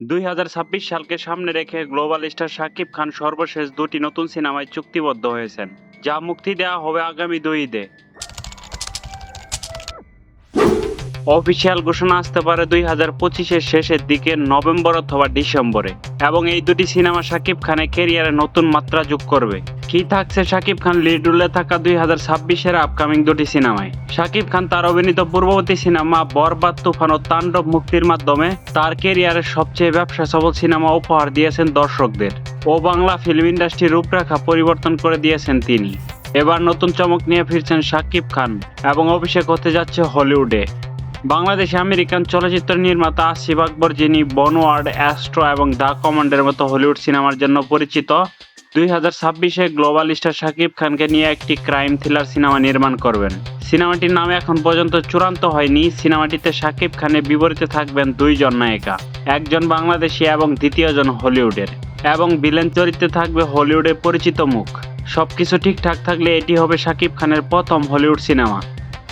দুই হাজার ছাব্বিশ সালকে সামনে রেখে গ্লোবাল স্টার শাকিব খান সর্বশেষ দুটি নতুন সিনেমায় চুক্তিবদ্ধ হয়েছেন, যা মুক্তি দেওয়া হবে আগামী দুই ঈদে। অফিসিয়াল ঘোষণা আসতে পারে দুই হাজার পঁচিশের শেষের দিকে নভেম্বর অথবা ডিসেম্বরে। এবং এই দুটি সিনেমা শাকিব খানের কেরিয়ারে নতুন মাত্রা যোগ করবে। কি থাকছে শাকিব খান লিড থাকা দুই হাজার ছাব্বিশের আপকামিং দুটি সিনেমায়। শাকিব খান তার অভিনীত পূর্ববর্তী সিনেমা বরবাদ, তুফান ও তাণ্ডব মুক্তির মাধ্যমে তার কেরিয়ারের সবচেয়ে ব্যবসা সফল সিনেমা উপহার দিয়েছেন দর্শকদের। ও বাংলা ফিল্ম ইন্ডাস্ট্রির রূপরেখা পরিবর্তন করে দিয়েছেন তিনি। এবার নতুন চমক নিয়ে ফিরছেন শাকিব খান এবং অভিষেক হতে যাচ্ছে হলিউডে। বাংলাদেশে আমেরিকান চলচ্চিত্র নির্মাতা আসিফ আকবর, যিনি বনওয়ার্ড, অ্যাস্ট্রো এবং দ্য কমান্ডের মতো হলিউড সিনেমার জন্য পরিচিত, দুই হাজার ছাব্বিশে গ্লোবাল স্টার শাকিব খানকে নিয়ে একটি ক্রাইম থ্রিলার সিনেমা নির্মাণ করবেন। সিনেমাটির নাম এখন পর্যন্ত চূড়ান্ত হয়নি। সিনেমাটিতে শাকিব খানের বিপরীতে থাকবেন দুইজন নায়িকা, একজন বাংলাদেশি এবং দ্বিতীয়জন হলিউডের, এবং ভিলেন চরিত্রে থাকবে হলিউডের পরিচিত মুখ। সবকিছু ঠিকঠাক থাকলে এটি হবে শাকিব খানের প্রথম হলিউড সিনেমা।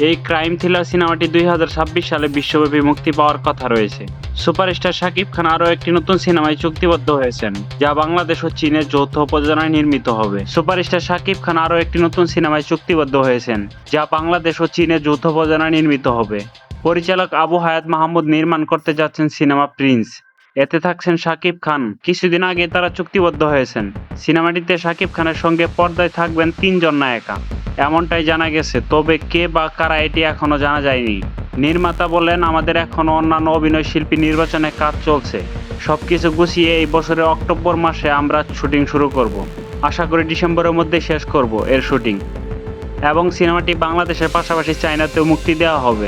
এই ক্রাইম থ্রিলার সিনেমাটি দুই হাজার ছাব্বিশ সালে বিশ্বব্যাপী মুক্তি পাওয়ার কথা রয়েছে। সুপারস্টার শাকিব খান আরও একটি নতুন সিনেমায় চুক্তিবদ্ধ হয়েছেন, যা বাংলাদেশ ও চীনের যৌথ প্রযোজনায় নির্মিত হবে। সুপারস্টার শাকিব খান আরও একটি নতুন সিনেমায় চুক্তিবদ্ধ হয়েছেন, যা বাংলাদেশ ও চীনের যৌথ প্রযোজনায় নির্মিত হবে। পরিচালক আবু হায়াত মাহমুদ নির্মাণ করতে যাচ্ছেন সিনেমা প্রিন্স। এতে থাকছেন শাকিব খান। কিছুদিন আগে তারা চুক্তিবদ্ধ হয়েছেন। সিনেমাটিতে শাকিব খানের সঙ্গে পর্দায় থাকবেন তিনজন নায়িকা। এমনটাই জানা গেছে, তবে কে বা কারা এটি এখনও জানা যায়নি। নির্মাতা বলেন আমাদের এখনও অন্যান্য অভিনয় শিল্পী নির্বাচনে কাজ চলছে। সব কিছু গুছিয়ে এই বছরের অক্টোবর মাসে আমরা শুটিং শুরু করব। আশা করি ডিসেম্বরের মধ্যে শেষ করব এর শুটিং। এবং সিনেমাটি বাংলাদেশের পাশাপাশি চায়নাতেও মুক্তি দেওয়া হবে।